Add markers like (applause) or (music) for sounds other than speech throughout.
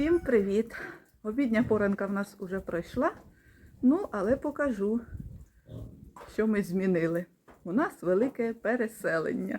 Всім привіт! Обідня поранка в нас уже пройшла. Ну, але покажу, що ми змінили. У нас велике переселення.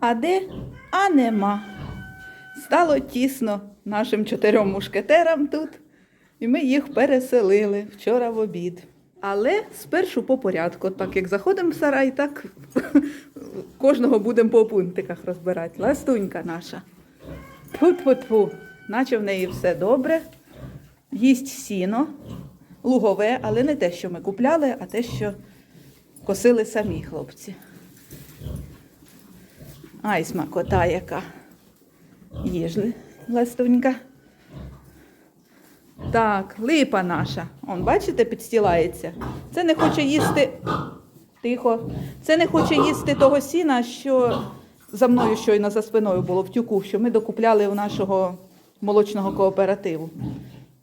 А де? А нема. Стало тісно нашим чотирьом мушкетерам тут, і ми їх переселили вчора в обід. Але спершу по порядку, так як заходимо в сарай, так (laughs) кожного будемо по пунктиках розбирати. Ластунька наша. Тьфу-тьфу-тьфу, наче в неї все добре. Їсть сіно, лугове, але не те, що ми купляли, а те, що косили самі хлопці. Ай, смакота яка. Їжли, ластунька. Так, липа наша. Он, бачите, підстілається. Це не хоче їсти. Тихо. Це не хоче їсти того сіна, що за мною щойно за спиною було в тюку, що ми докупляли у нашого молочного кооперативу.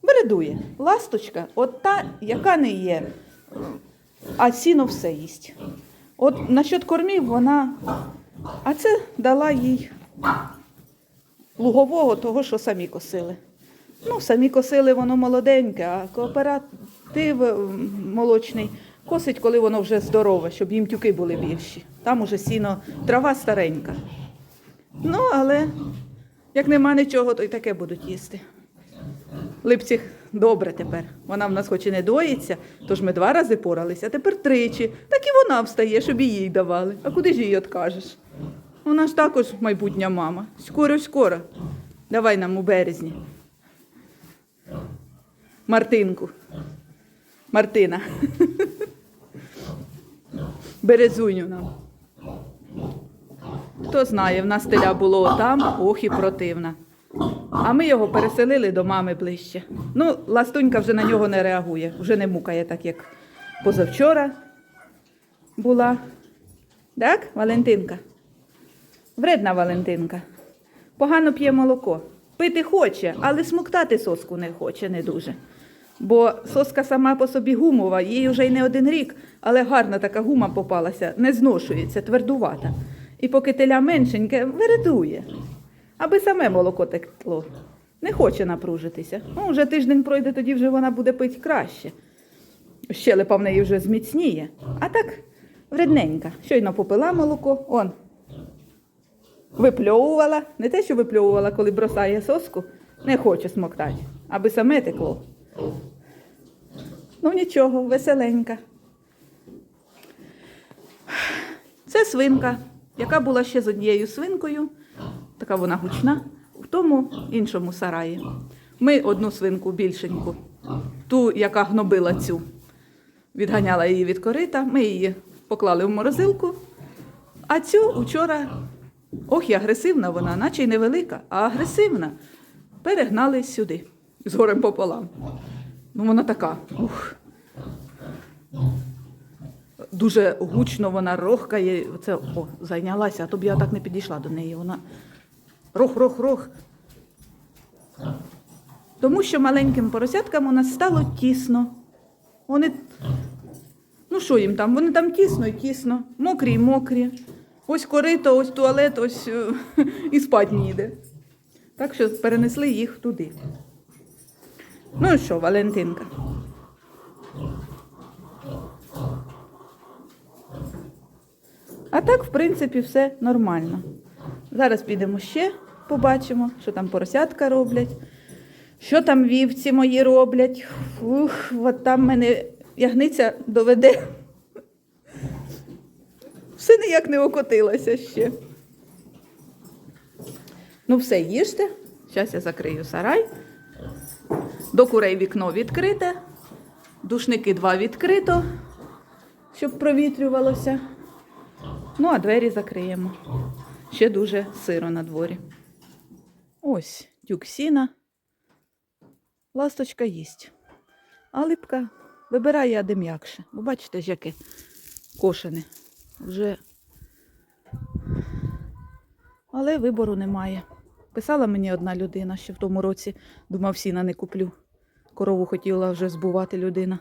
Бередує. Ласточка, от та, яка не є, а сіно все їсть. От насчет кормів вона. А це дала їй лугового, того, що самі косили. Ну, самі косили, воно молоденьке, а кооператив молочний косить, коли воно вже здорове, щоб їм тюки були більші. Там уже сіно, трава старенька. Ну, але як нема нічого, то й таке будуть їсти. Липці добре тепер. Вона в нас хоч і не доїться, тож ми два рази поралися, а тепер тричі. Так і вона встає, щоб і їй давали. А куди ж їй откажеш? Вона ж також майбутня мама. Скоро, скоро. Давай нам у березні. Мартинку. Мартина. (laughs) Березуню нам. Хто знає, в нас теля було там, ох і противна. А ми його переселили до мами ближче. Ну, ластунька вже на нього не реагує, вже не мукає, так як позавчора була. Так, Валентинка? Вредна Валентинка. Погано п'є молоко. Пити хоче, але смоктати соску не хоче не дуже. Бо соска сама по собі гумова, їй вже й не один рік, але гарна така гума попалася, не зношується, твердувата. І поки теля меншеньке, виридує. Аби саме молоко текло. Не хоче напружитися. Ну, вже тиждень пройде, тоді вже вона буде пити краще. Щелепа в неї вже зміцніє. А так вредненька. Щойно попила молоко, он. Випльовувала. Не те, що випльовувала, коли бросає соску, не хоче смоктати, аби саме текло. Ну нічого, веселенька. Це свинка, яка була ще з однією свинкою, така вона гучна, в тому іншому сараї. Ми одну свинку більшеньку, ту, яка гнобила цю, відганяла її від корита, ми її поклали в морозилку, а цю учора, ох, і агресивна вона, наче й невелика, а агресивна, перегнали сюди, з горем пополам. Ну, вона така. Ух. Дуже гучно вона рохкає. Це о, зайнялася, а то б я так не підійшла до неї. Вона рох, рох, рох. Тому що маленьким поросяткам у нас стало тісно. Вони, ну що їм там? Вони там тісно і тісно, мокрі і мокрі. Ось корито, ось туалет, ось е, (laughs) і спать ніде. Так що перенесли їх туди. Ну і що, Валентинка? А так, в принципі, все нормально. Зараз підемо ще, побачимо, що там поросятка роблять, що там вівці мої роблять. Ух, от там мене ягниця доведе. Все ніяк не окотилося ще. Ну, все, їжте. Зараз я закрию сарай. До курей вікно відкрите, душники два відкрито, щоб провітрювалося. Ну, а двері закриємо. Ще дуже сиро на дворі. Ось тюк сіна. Ласточка їсть. А липка вибирає, де м'якше. Бо бачите ж, яке кошене. Вже. Але вибору немає. Писала мені одна людина, що в тому році думав, сіна не куплю. Корову хотіла вже збувати людина.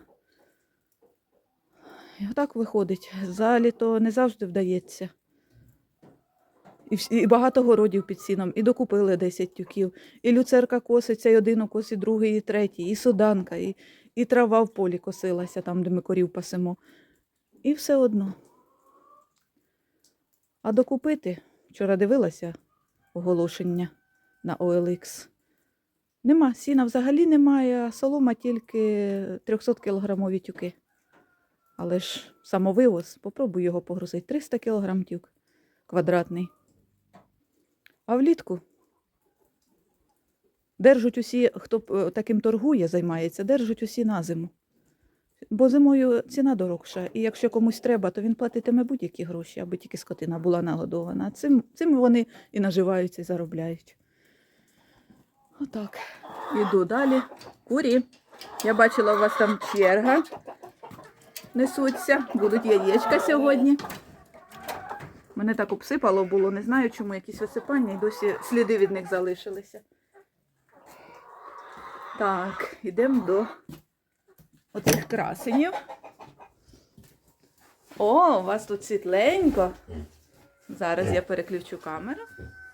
І отак виходить. За літо не завжди вдається. І, і багато городів під сіном, і докупили 10 тюків. І люцерка коситься, і один укос, і другий, і третій, і суданка, і, і трава в полі косилася, там, де ми корів пасемо. І все одно. А докупити, вчора дивилася оголошення на OLX. Нема, сіна взагалі немає, а солома тільки 300 кілограмові тюки. Але ж самовивоз, попробуй його погрузити. 300 кілограм тюк квадратний. А влітку держать усі, хто е, таким торгує, займається, держать усі на зиму. Бо зимою ціна дорогша, і якщо комусь треба, то він платитиме будь-які гроші, аби тільки скотина була нагодована. Цим, цим вони і наживаються, і заробляють. Отак. Іду далі. Курі. Я бачила, у вас там черга. Несуться. Будуть яєчка сьогодні. Мене так обсипало було, не знаю, чому якісь висипання, і досі сліди від них залишилися. Так, йдемо до оцих красенів. О, у вас тут світленько. Зараз я переключу камеру.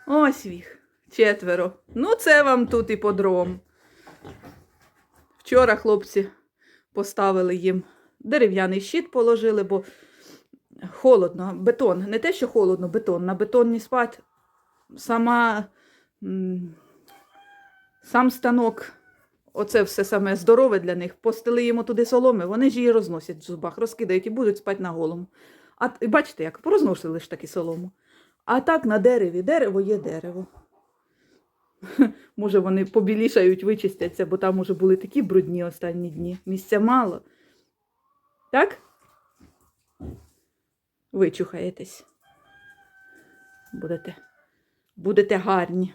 Ось їх. Четверо. Ну, це вам тут і подром. Вчора хлопці поставили їм дерев'яний щит положили, бо холодно, бетон. Не те, що холодно, бетон. На бетонні спать сама сам станок, оце все саме здорове для них. Постели йому туди соломи, вони ж її розносять в зубах, розкидають і будуть спати на голому. А бачите, як порозносили ж таки солому. А так на дереві. Дерево є дерево. (laughs) Може, вони побілішають, вичистяться, бо там уже були такі брудні останні дні. Місця мало. Так? Вичухаєтесь. Будете, будете гарні.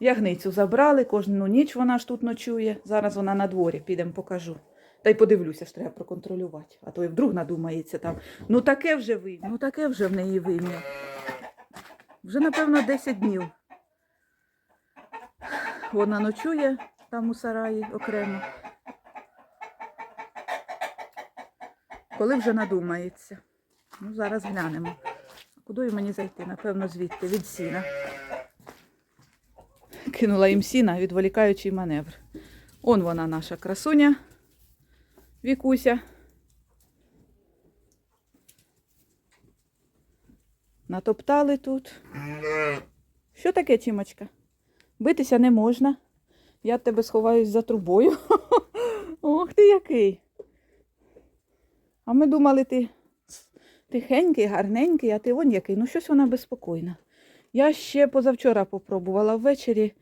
Ягницю забрали, кожну ніч вона ж тут ночує. Зараз вона на дворі, підемо покажу. Та й подивлюся, ж треба проконтролювати. А то і вдруг надумається там. Ну таке вже вим'я, ну таке вже в неї вим'я. Вже, напевно, 10 днів. Вона ночує там у сараї окремо. Коли вже надумається. Ну, зараз глянемо. Куди мені зайти? Напевно, звідти, від сіна. Кинула їм сіна, відволікаючий маневр. Он вона наша красуня. Вікуся. Натоптали тут. Що таке, Чімочка? Битися не можна. Я тебе сховаюсь за трубою. (laughs) Ох ти який. А ми думали, ти тихенький, гарненький, а ти вон який. Ну, щось вона безпокійна. Я ще позавчора попробувала ввечері.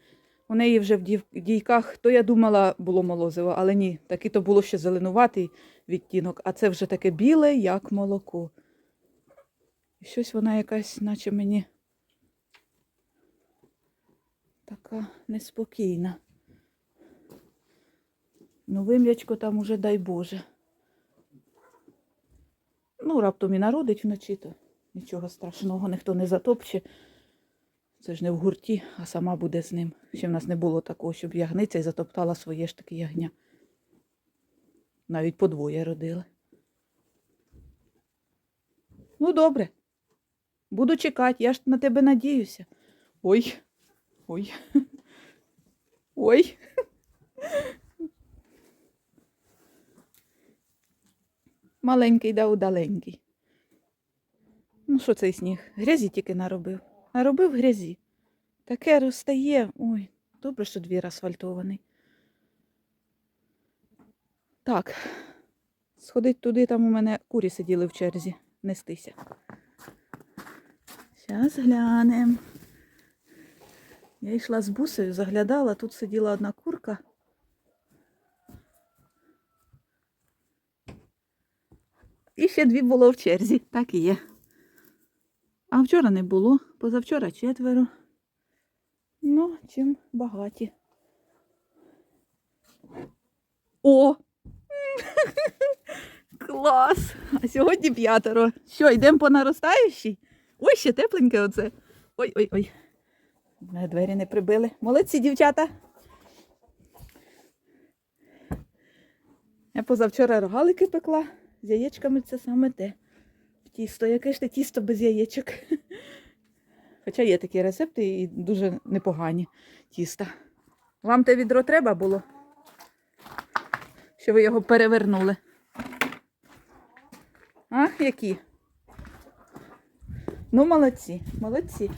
У неї вже в дійках, то я думала, було молозиво, але ні, таки то було ще зеленуватий відтінок, а це вже таке біле, як молоко. І щось вона якась, наче мені така неспокійна. Ну, вим'ячко там уже дай Боже. Ну, раптом і народить вночі, то нічого страшного, ніхто не затопче. Це ж не в гурті, а сама буде з ним. Ще в нас не було такого, щоб ягниця і затоптала своє ж таки ягня. Навіть подвоє родили. Ну, добре. Буду чекати, я ж на тебе надіюся. Ой. Ой. Ой. Маленький да удаленький. Ну, що цей сніг? Грязі тільки наробив. Наробив грязі. Таке розстає. Ой, добре, що двір асфальтований. Так. Сходить туди, там у мене курі сиділи в черзі. Нестися. Зараз глянемо. Я йшла з бусею, заглядала, тут сиділа одна курка. І ще дві було в черзі, так і є. А вчора не було, позавчора четверо. Ну, чим багаті. О! (laughs) Клас! А сьогодні п'ятеро. Що, йдемо по наростаючій? Ой, ще тепленьке оце. Ой-ой-ой. Двері не прибили. Молодці, дівчата. Я позавчора рогалики пекла. З яєчками це саме те. тісто. Яке ж те тісто без яєчок. Хоча є такі рецепти і дуже непогані тіста. Вам те відро треба було? Що ви його перевернули? А, які? Ну, молодці, молодці.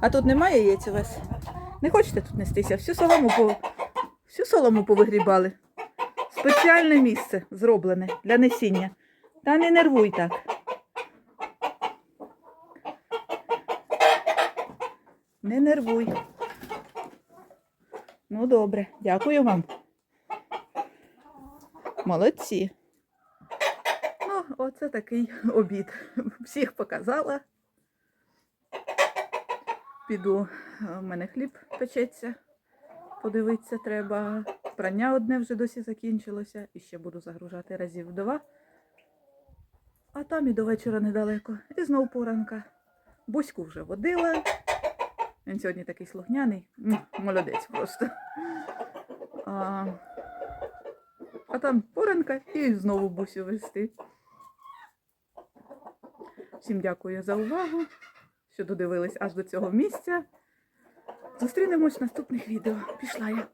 А тут немає яєць у вас? Не хочете тут нестися? Всю солому по... Всю солому повигрібали. Спеціальне місце зроблене для несіння. Та не нервуй так. Не нервуй. Ну, добре, дякую вам. Молодці. Ну, оце такий обід. Всіх показала. Піду, у мене хліб печеться. Подивитися треба. Прання одне вже досі закінчилося. І ще буду загружати разів два. А там і до вечора недалеко. І знов поранка. Буську вже водила. Він сьогодні такий слухняний. Молодець просто. А, а там поранка і знову бусю вести. Всім дякую за увагу, що додивились аж до цього місця. Зустрінемось в наступних відео. Пішла я.